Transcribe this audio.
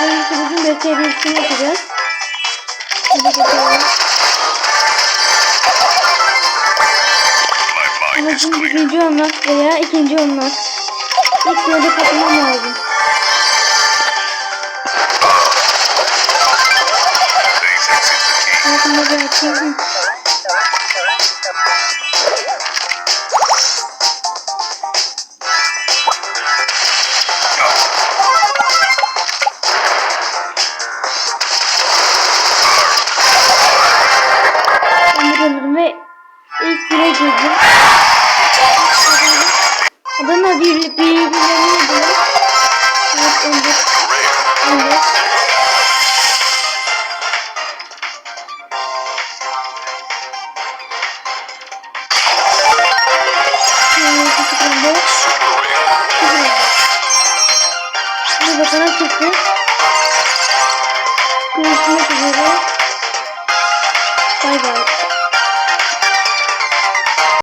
Bugün ve serisini yapacağız. Hadi bakalım. Amacım birinci olmak veya ikinci olmak. İlk sırada katılmam lazım. Hayatımda bir açayım. Buralarım ve ilk bire girdim. Adana bir birbirlerini diyor. Evet, tutuklandı. Şimdi bakana çıktı. Görüşmek üzere. Bay bay.